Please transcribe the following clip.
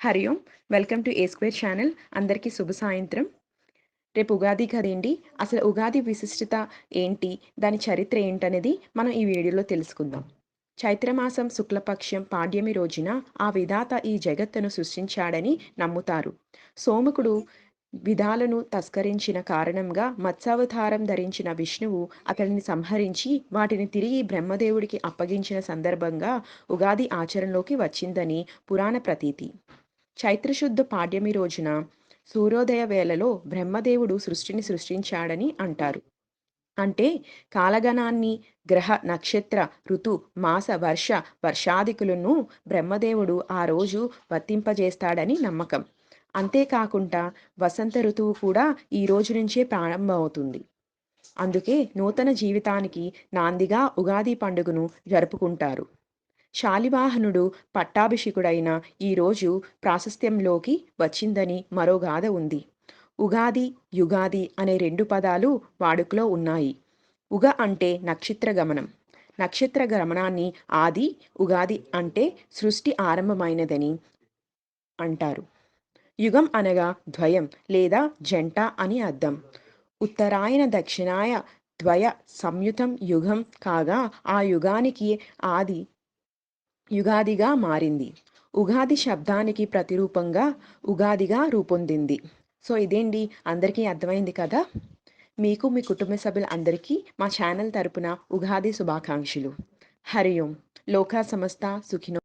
Hari Om welcome to A square channel అందరికీ శుభ సాయంత్రం. రేపు ఉగాది కదండి అసలు ఉగాది విశిష్టత ఏంటి? దాని చరిత్ర ఏంటనేది మనం ఈ వీడియోలో తెలుసుకుందాం. చైత్రమాసం శుక్లపక్షం పాడ్యమి రోజున ఆ విధాత ఈ జగత్తును సృష్టించాడని నమ్ముతారు. సోముకుడు విధాలను తస్కరించిన కారణంగా మత్స్యావతారం ధరించిన విష్ణువు అతడిని సంహరించి వాటిని తిరిగి బ్రహ్మదేవుడికి అప్పగించిన సందర్భంగా ఉగాది ఆచరణలోకి వచ్చిందని పురాణ ప్రతీతి. చైత్రశుద్ధ పాడ్యమి రోజున సూర్యోదయ వేళలో బ్రహ్మదేవుడు సృష్టిని సృష్టించాడని అంటారు. అంటే కాలగణాన్ని గ్రహ నక్షత్ర ఋతు మాస వర్ష వర్షాదికులను బ్రహ్మదేవుడు ఆ రోజు వర్తింపజేస్తాడని నమ్మకం. అంతేకాకుండా వసంత ఋతువు కూడా ఈ రోజు నుంచే ప్రారంభమవుతుంది. అందుకే నూతన జీవితానికి నాందిగా ఉగాది పండుగను జరుపుకుంటారు. శాలివాహనుడు పట్టాభిషికుడైన ఈరోజు ప్రాశస్త్యంలోకి వచ్చిందని మరో గాథ ఉంది. ఉగాది యుగాది అనే రెండు పదాలు వాడుకలో ఉన్నాయి. ఉగ అంటే నక్షత్ర గమనం నక్షత్ర గమనాన్ని ఆది ఉగాది అంటే సృష్టి ఆరంభమైనదని అంటారు. యుగం అనగా ద్వయం లేదా జంట అని అర్థం. ఉత్తరాయణ దక్షిణాయ ద్వయ సంయుతం యుగం కాగా ఆ యుగానికి ఆది యుగాదిగా మారింది. ఉగాది శబ్దానికి ప్రతిరూపంగా ఉగాదిగా రూపొందింది. సో ఇదేంటి? అందరికీ అర్థమైంది కదా? మీకు మీ కుటుంబ సభ్యులందరికీ మా ఛానల్ తరపున ఉగాది శుభాకాంక్షలు. హరి ఓం. లోకా సమస్త సుఖినో